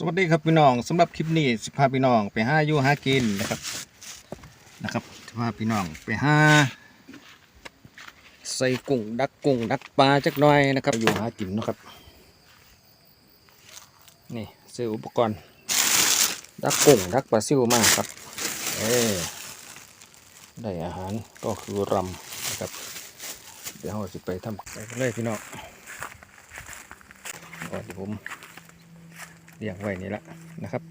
สวัสดีครับพี่น้องสำหรับคลิปนี้สิพาพี่น้องไปห้าอยู่หากินนะครับนะครับสิพาพี่น้องไปห้าใส่กุ้งดักกุ้งดักปลาจักหน่อยนะครับอยู่หากินนะครับนี่ซื้ออุปกรณ์ ดักกุ้งดักปลาซิวมาครับเอ้ได้อาหารก็คือรำนะครับ เดี๋ยวเราจะไปทำไปเลยพี่น้องก่อนที่ผม เลี้ยงไว้นี่ละนะครับ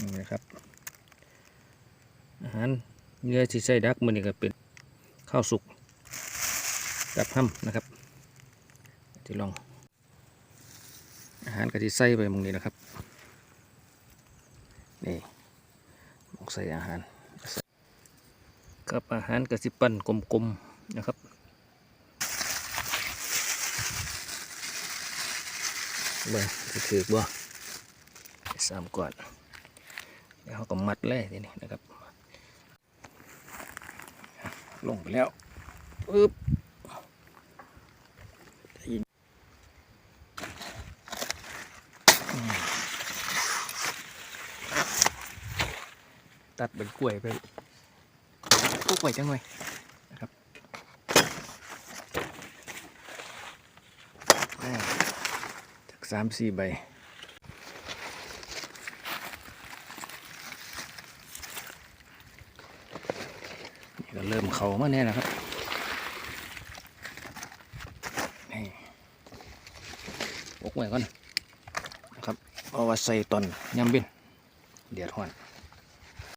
นี่นะครับ อาหารเนื้อที่ใส่ดักมันนี่ก็เป็นข้าวสุกกับห้ำนะครับที่ลอง อาหารก็ที่ใส่ไปมึงนี้นะครับนี่หมกใส่อาหารกับอาหารกระสิปั้นกลมๆนะครับ เบิ่งถือบ่สามก่อนแล้วเขาก็มัดเลยทีนี้นะครับ ลงไปแล้วปึ๊บตัดเป็นกล้วยไปกล้วยจังเลยนะครับอ่า จาก สามสี่ใบนี่ก็เริ่มเขามาเนี่ยนะครับนี่ปกไว้ก่อนนะครับเอาไว้ใส่ตอนยำบินเดือดห่อน